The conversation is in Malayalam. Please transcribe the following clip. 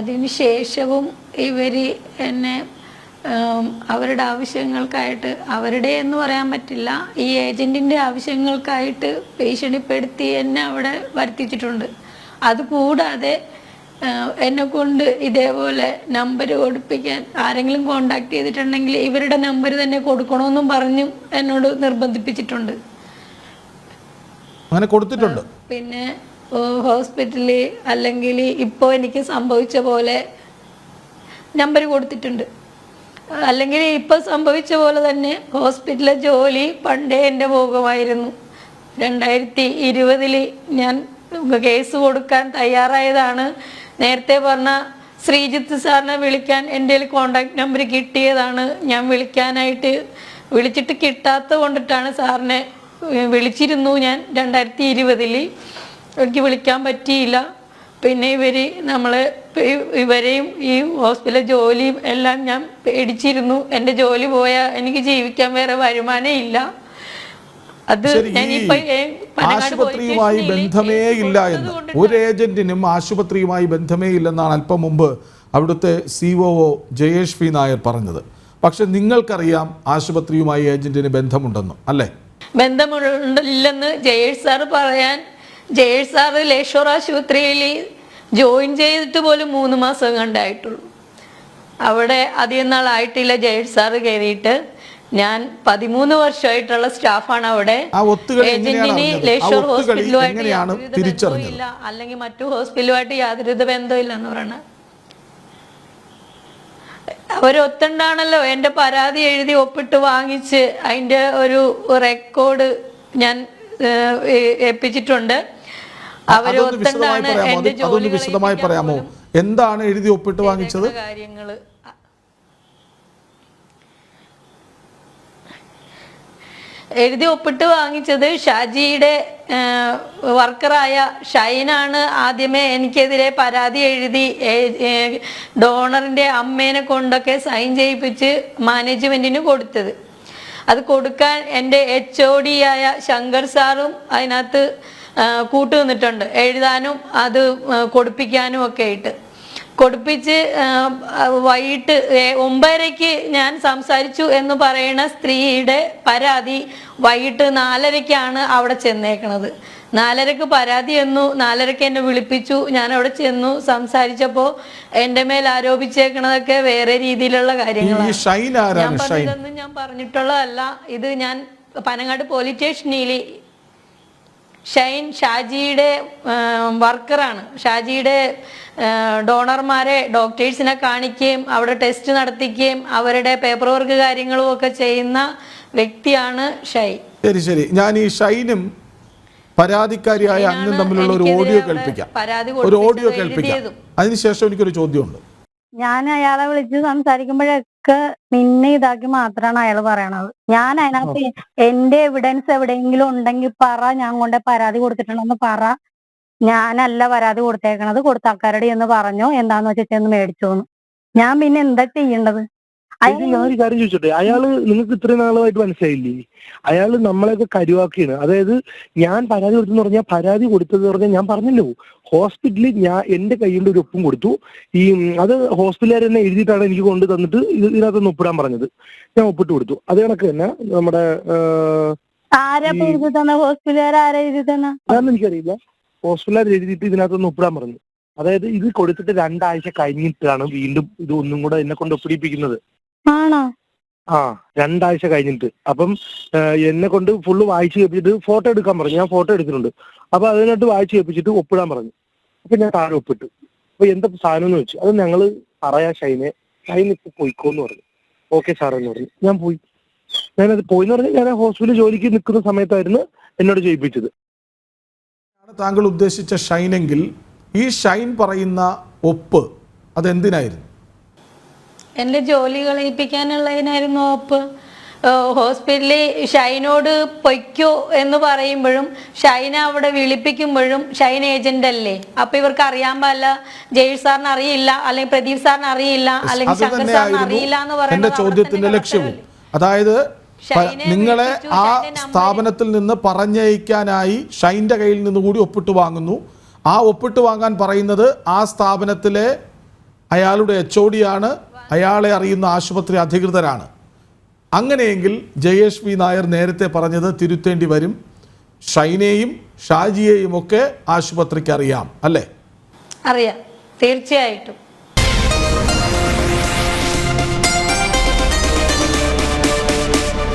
അതിനുശേഷവും ഇവർ എന്നെ അവരുടെ ആവശ്യങ്ങൾക്കായിട്ട് അവരുടെ എന്ന് പറയാൻ പറ്റില്ല ഈ ഏജന്റിന്റെ ആവശ്യങ്ങൾക്കായിട്ട് ഭീഷണിപ്പെടുത്തി എന്നെ അവിടെ വരുത്തിച്ചിട്ടുണ്ട്. അതുകൂടാതെ എന്നെ കൊണ്ട് ഇതേപോലെ നമ്പർ കൊടുപ്പിക്കാൻ ആരെങ്കിലും കോണ്ടാക്ട് ചെയ്തിട്ടുണ്ടെങ്കിൽ ഇവരുടെ നമ്പർ തന്നെ കൊടുക്കണമെന്നും പറഞ്ഞും എന്നോട് നിർബന്ധിപ്പിച്ചിട്ടുണ്ട്. അങ്ങനെ കൊടുത്തിട്ടുണ്ട്. പിന്നെ ഹോസ്പിറ്റലിൽ അല്ലെങ്കിൽ ഇപ്പോൾ എനിക്ക് സംഭവിച്ച പോലെ നമ്പർ കൊടുത്തിട്ടുണ്ട്. അല്ലെങ്കിൽ ഇപ്പോൾ സംഭവിച്ച പോലെ തന്നെ ഹോസ്പിറ്റലിലെ ജോലി പണ്ടേ എന്റെ ഭോഗമായിരുന്നു രണ്ടായിരത്തി ഇരുപതിൽ ഞാൻ കേസ് കൊടുക്കാൻ തയ്യാറായതാണ്. നേരത്തെ പറഞ്ഞ ശ്രീജിത്ത് സാറിനെ വിളിക്കാൻ എന്റെ കോണ്ടാക്ട് നമ്പർ കിട്ടിയതാണ്. ഞാൻ വിളിക്കാനായിട്ട് വിളിച്ചിട്ട് കിട്ടാത്ത കൊണ്ടിട്ടാണ് സാറിനെ വിളിച്ചിരുന്നു ഞാൻ രണ്ടായിരത്തി ഇരുപതിൽ എനിക്ക് വിളിക്കാൻ പറ്റിയില്ല. പിന്നെ ഇവർ നമ്മളെ ഇവരെയും ഈ ഹോസ്പിറ്റൽ ജോലിയും എല്ലാം ഞാൻ പേടിച്ചിരുന്നു. എന്റെ ജോലി പോയാൽ എനിക്ക് ജീവിക്കാൻ വേറെ വരുമാനം ഇല്ല. അത് ആശുപത്രിയുമായി ബന്ധമേ ഇല്ല എന്ന് ഒരു ഏജന്റിനും ആശുപത്രിയുമായി ബന്ധമേ ഇല്ലെന്നാണ് അല്പം മുമ്പ് അവിടുത്തെ C O Jayesh P Nair പറഞ്ഞത്. പക്ഷെ നിങ്ങൾക്കറിയാം ആശുപത്രിയുമായി ഏജന്റിന് ബന്ധമുണ്ടെന്നും അല്ലേ? ബന്ധമുണ്ടില്ലെന്ന് ജയേഷ് സാർ പറയാൻ ജയേഷ് സാറ് ലേഷോർ ആശുപത്രിയിൽ ജോയിൻ ചെയ്തിട്ട് പോലും മൂന്ന് മാസം കണ്ടായിട്ടുള്ളൂ. അവിടെ അധികം നാളായിട്ടില്ല ജയേഷ് സാറ് കയറിയിട്ട് ഞാൻ പതിമൂന്ന് വർഷമായിട്ടുള്ള സ്റ്റാഫാണ് അവിടെ. ഏജന്റിന് ലേഷോർ ഹോസ്പിറ്റലുമായിട്ട് അല്ലെങ്കിൽ മറ്റു ഹോസ്പിറ്റലുമായിട്ട് യാതൊരു ബന്ധമില്ല എന്ന് പറയണ. അവരൊത്തുണ്ടാണല്ലോ. എന്റെ പരാതി എഴുതി ഒപ്പിട്ട് വാങ്ങിച്ച് അതിന്റെ ഒരു റെക്കോർഡ് ഞാൻ ഏൽപ്പിച്ചിട്ടുണ്ട്. അവർ അതൊന്ന് വിശദമായി ഒത്തുണ്ടാണ് പറയാമോ? അതൊന്ന് ജോലി വിശദമായി പറയാമോ? എന്താണ് എഴുതി ഒപ്പിട്ട് വാങ്ങിച്ചത്? എഴുതി ഒപ്പിട്ട് വാങ്ങിച്ചത് ഷാജിയുടെ വർക്കറായ ഷൈനാണ്. ആദ്യമേ എനിക്കെതിരെ പരാതി എഴുതി ഡോണറിന്റെ അമ്മേനെ കൊണ്ടൊക്കെ സൈൻ ചെയ്യിപ്പിച്ച് മാനേജ്മെന്റിന് കൊടുത്തത്. അത് കൊടുക്കാൻ എന്റെ എച്ച് ഒ ഡി ആയ ശങ്കർ സാറും അതിനകത്ത് കൂട്ടു നിന്നിട്ടുണ്ട് എഴുതാനും അത് കൊടുപ്പിക്കാനും ഒക്കെ ആയിട്ട്. കൊടുപ്പിച്ച് വൈകിട്ട് ഒമ്പതരയ്ക്ക് ഞാൻ സംസാരിച്ചു എന്ന് പറയുന്ന സ്ത്രീയുടെ പരാതി വൈകിട്ട് നാലരയ്ക്കാണ് അവിടെ ചെന്നേക്കണത്. നാലരക്ക് പരാതി എന്നു നാലരക്ക് എന്നെ വിളിപ്പിച്ചു. ഞാൻ അവിടെ ചെന്നു. സംസാരിച്ചപ്പോൾ എന്റെ മേൽ ആരോപിച്ചേക്കണതൊക്കെ വേറെ രീതിയിലുള്ള കാര്യങ്ങളാണ്. ഞാൻ പറഞ്ഞതൊന്നും ഞാൻ പറഞ്ഞിട്ടുള്ളതല്ല. ഇത് ഞാൻ പനങ്ങാട് പോലീസ് സ്റ്റേഷനിൽ ഷൈൻ ഷാജിയുടെ വർക്കറാണ്. ഷാജിയുടെ ഡോണർമാരെ ഡോക്ടേഴ്സിനെ കാണിക്കുകയും അവിടെ ടെസ്റ്റ് നടത്തിക്കുകയും അവരുടെ പേപ്പർ വർക്ക് കാര്യങ്ങളും ഒക്കെ ചെയ്യുന്ന വ്യക്തിയാണ് ഷൈൻ. ശരി ശരി. ഞാൻ ഈ ഷൈനും പരാതിക്കാരിയായ അങ്ങും തമ്മിലുള്ള ഒരു ഓഡിയോ കേൾപ്പിക്കാം. ഒരു ഓഡിയോ കേൾപ്പിക്കാം. അതിനുശേഷം എനിക്കൊരു ചോദ്യമുണ്ട്. ഞാൻ അയാളെ വിളിച്ച് സംസാരിക്കുമ്പോഴൊക്കെ നിന്നെ ഇതാക്കി മാത്രമാണ് അയാൾ പറയണത്. ഞാൻ അതിനകത്ത് എന്റെ എവിഡൻസ് എവിടെയെങ്കിലും ഉണ്ടെങ്കിൽ പറ ഞാൻ കൊണ്ട് പരാതി കൊടുത്തിട്ടുണ്ടെന്ന് പറ. ഞാനല്ല പരാതി കൊടുത്തേക്കണത് കൊടുത്ത ആൾക്കാരോട് എന്ന് പറഞ്ഞു എന്താന്ന് വെച്ചാൽ ചെന്ന് മേടിച്ചോന്ന്. ഞാൻ പിന്നെ എന്താ ചെയ്യേണ്ടത്? ഇത് ഞാനൊരു കാര്യം ചോദിച്ചോട്ടെ? അയാൾ നിങ്ങൾക്ക് ഇത്രയും നാളുമായിട്ട് മനസ്സിലായില്ലേ? അയാൾ നമ്മളെയൊക്കെ കരുവാക്കിയാണ് അതായത് ഞാൻ പരാതി കൊടുത്തെന്ന് പറഞ്ഞാൽ പരാതി കൊടുത്തത് പറഞ്ഞാൽ ഞാൻ പറഞ്ഞല്ലോ. ഹോസ്പിറ്റലിൽ ഞാൻ എന്റെ കയ്യിൽ ഒരു ഒപ്പും കൊടുത്തു. ഈ അത് ഹോസ്പിറ്റലുകാർ തന്നെ എഴുതിയിട്ടാണ് എനിക്ക് കൊണ്ടു തന്നിട്ട് ഇത് ഇതിനകത്തൊന്ന് ഒപ്പിടാൻ പറഞ്ഞത്. ഞാൻ ഒപ്പിട്ട് കൊടുത്തു. അതേ കണക്ക് തന്നെ നമ്മുടെ അതൊന്നും എനിക്കറിയില്ല. ഹോസ്പിറ്റലുകാർ എഴുതിയിട്ട് ഇതിനകത്തൊന്ന് ഒപ്പിടാൻ പറഞ്ഞു. അതായത് ഇത് കൊടുത്തിട്ട് രണ്ടാഴ്ച കഴിഞ്ഞിട്ടാണ് വീണ്ടും ഇത് ഒന്നും കൂടെ എന്നെ കൊണ്ട് ഒപ്പിടിപ്പിക്കുന്നത്. ആണോ? ആ രണ്ടാഴ്ച കഴിഞ്ഞിട്ട്. അപ്പം എന്നെ കൊണ്ട് ഫുള്ള് വായിച്ച് കേൾപ്പിച്ചിട്ട് ഫോട്ടോ എടുക്കാൻ പറഞ്ഞു. ഞാൻ ഫോട്ടോ എടുത്തിട്ടുണ്ട്. അപ്പൊ അതിനായിട്ട് വായിച്ച് കേൾപ്പിച്ചിട്ട് ഒപ്പിടാൻ പറഞ്ഞു. അപ്പൊ ഞാൻ താഴെ ഒപ്പിട്ടു. അപ്പൊ എന്താ സാധനം എന്ന് വെച്ചു അത് ഞങ്ങൾ പറയാ ഷൈനെ ഷൈൻ ഇപ്പൊ പോയിക്കോന്ന് പറഞ്ഞു. ഓക്കെ സാർ എന്ന് പറഞ്ഞു. ഞാൻ പോയി. ഞാനത് പോയിന്ന് പറഞ്ഞാൽ ഞാൻ ഹോസ്പിറ്റലിൽ ജോലിക്ക് നിൽക്കുന്ന സമയത്തായിരുന്നു എന്നോട് ചെയ്യിപ്പിച്ചത്. താങ്കൾ ഉദ്ദേശിച്ച ഷൈനെങ്കിൽ ഈ ഷൈൻ പറയുന്ന ഒപ്പ് അതെന്തിനായിരുന്നു? എന്റെ ജോലി കളയിപ്പിക്കാനുള്ളതിനായിരുന്നു ഓപ്പ്. ഹോസ്പിറ്റലിൽ ഷൈനോട് പൊയ്ക്കോ എന്ന് പറയുമ്പോഴും ഷൈന അവിടെ വിളിപ്പിക്കുമ്പോഴും ഷൈൻ ഏജന്റ് അല്ലേ? അപ്പൊ ഇവർക്ക് അറിയാൻ പാടില്ല ജയിൽ സാറിന് അറിയില്ല അല്ലെങ്കിൽ പ്രദീപ് സാറിന് അറിയില്ല അല്ലെങ്കിൽ ശങ്കർ സാറിന് അറിയില്ല എന്ന് പറയുന്നത് ചോദ്യത്തിന്റെ ലക്ഷ്യവും. അതായത് നിങ്ങളെ ആ സ്ഥാപനത്തിൽ നിന്ന് പറഞ്ഞയക്കാനായി ഷൈന്റെ കയ്യിൽ നിന്ന് കൂടി ഒപ്പിട്ട് വാങ്ങുന്നു. ആ ഒപ്പിട്ട് വാങ്ങാൻ പറയുന്നത് ആ സ്ഥാപനത്തിലെ അയാളുടെ എച്ച് ഒ ആണ്. അയാളെ അറിയുന്ന ആശുപത്രി അധികൃതരാണ്. അങ്ങനെയെങ്കിൽ ജയേഷ് വി നായർ നേരത്തെ പറഞ്ഞത് തിരുത്തേണ്ടി വരും. ഷൈനെയും ഷാജിയെയും ഒക്കെ ആശുപത്രിക്ക് അറിയാം അല്ലേ? അറിയാം. തീർച്ചയായിട്ടും.